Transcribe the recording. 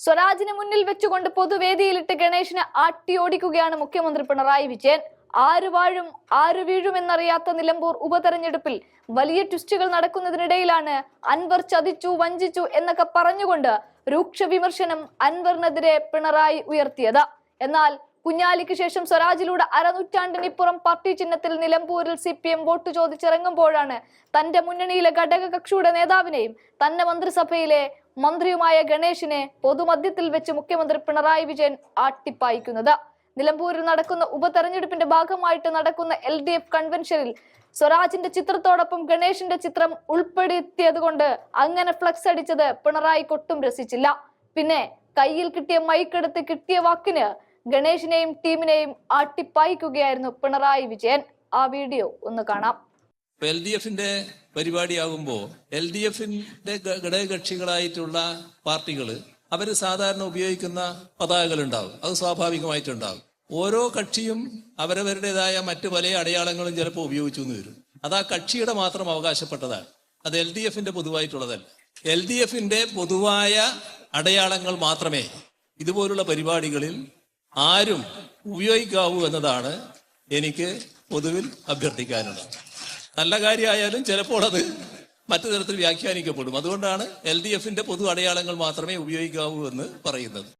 സ്വരാജിനെ മുന്നിൽ വെച്ചുകൊണ്ട് പൊതുവേദിയിലിട്ട് ഗണേശിനെ ആട്ടിയോടിക്കുകയാണ് മുഖ്യമന്ത്രി പിണറായി വിജയൻ. ആര് വാഴും ആര് വീഴും എന്നറിയാത്ത നിലമ്പൂർ ഉപതെരഞ്ഞെടുപ്പിൽ വലിയ ട്വിസ്റ്റുകൾ നടക്കുന്നതിനിടയിലാണ് അൻവർ ചതിച്ചു വഞ്ചിച്ചു എന്നൊക്കെ പറഞ്ഞുകൊണ്ട് രൂക്ഷ വിമർശനം അൻവറിനെതിരെ പിണറായി ഉയർത്തിയത്. എന്നാൽ കുഞ്ഞാലിക്ക് ശേഷം സ്വരാജിലൂടെ അരനൂറ്റാണ്ടിനിപ്പുറം പാർട്ടി ചിഹ്നത്തിൽ നിലമ്പൂരിൽ സി പി എം വോട്ട് ചോദിച്ചിറങ്ങുമ്പോഴാണ് തന്റെ മുന്നണിയിലെ ഘടകകക്ഷിയുടെ നേതാവിനെയും തന്റെ മന്ത്രിസഭയിലെ മന്ത്രിയുമായ ഗണേഷിനെ പൊതുമധ്യത്തിൽ വെച്ച് മുഖ്യമന്ത്രി പിണറായി വിജയൻ ആട്ടിപ്പായിക്കുന്നത്. നിലമ്പൂരിൽ നടക്കുന്ന ഉപതെരഞ്ഞെടുപ്പിന്റെ ഭാഗമായിട്ട് നടക്കുന്ന എൽ ഡി എഫ് കൺവെൻഷനിൽ സ്വരാജിന്റെ ചിത്രത്തോടൊപ്പം ഗണേഷിന്റെ ചിത്രം ഉൾപ്പെടുത്തിയതുകൊണ്ട് അങ്ങനെ ഫ്ലക്സ് അടിച്ചത് പിണറായി കൊട്ടും രസിച്ചില്ല. പിന്നെ കയ്യിൽ കിട്ടിയ മൈക്കെടുത്ത് കിട്ടിയ വാക്കിന് ഗണേഷിനെയും ടീമിനെയും ആട്ടിപ്പായിക്കുകയായിരുന്നു പിണറായി വിജയൻ. ആ വീഡിയോ ഒന്ന് കാണാം. എൽ ഡി എഫിന്റെ പരിപാടിയാകുമ്പോൾ എൽ ഡി എഫിന്റെ ഘടകകക്ഷികളായിട്ടുള്ള പാർട്ടികൾ അവർ സാധാരണ ഉപയോഗിക്കുന്ന പതാകകൾ ഉണ്ടാവും അത് സ്വാഭാവികമായിട്ടുണ്ടാവും. ഓരോ കക്ഷിയും അവരവരുടേതായ മറ്റു പല അടയാളങ്ങളും ചിലപ്പോൾ ഉപയോഗിച്ചു എന്ന് വരും. അത് ആ കക്ഷിയുടെ മാത്രം അവകാശപ്പെട്ടതാണ്. അത് എൽ ഡി എഫിന്റെ പൊതുവായിട്ടുള്ളതല്ല. എൽ ഡി എഫിന്റെ പൊതുവായ അടയാളങ്ങൾ മാത്രമേ ഇതുപോലുള്ള പരിപാടികളിൽ ആരും ഉപയോഗിക്കാവൂ എന്നതാണ് എനിക്ക് പൊതുവിൽ അഭ്യർത്ഥിക്കാനുള്ളത്. നല്ല കാര്യമായാലും ചിലപ്പോൾ അത് മറ്റു തരത്തിൽ വ്യാഖ്യാനിക്കപ്പെടും. അതുകൊണ്ടാണ് എൽ ഡി എഫിന്റെ പൊതു അടയാളങ്ങൾ മാത്രമേ ഉപയോഗിക്കാവൂ എന്ന് പറയുന്നത്.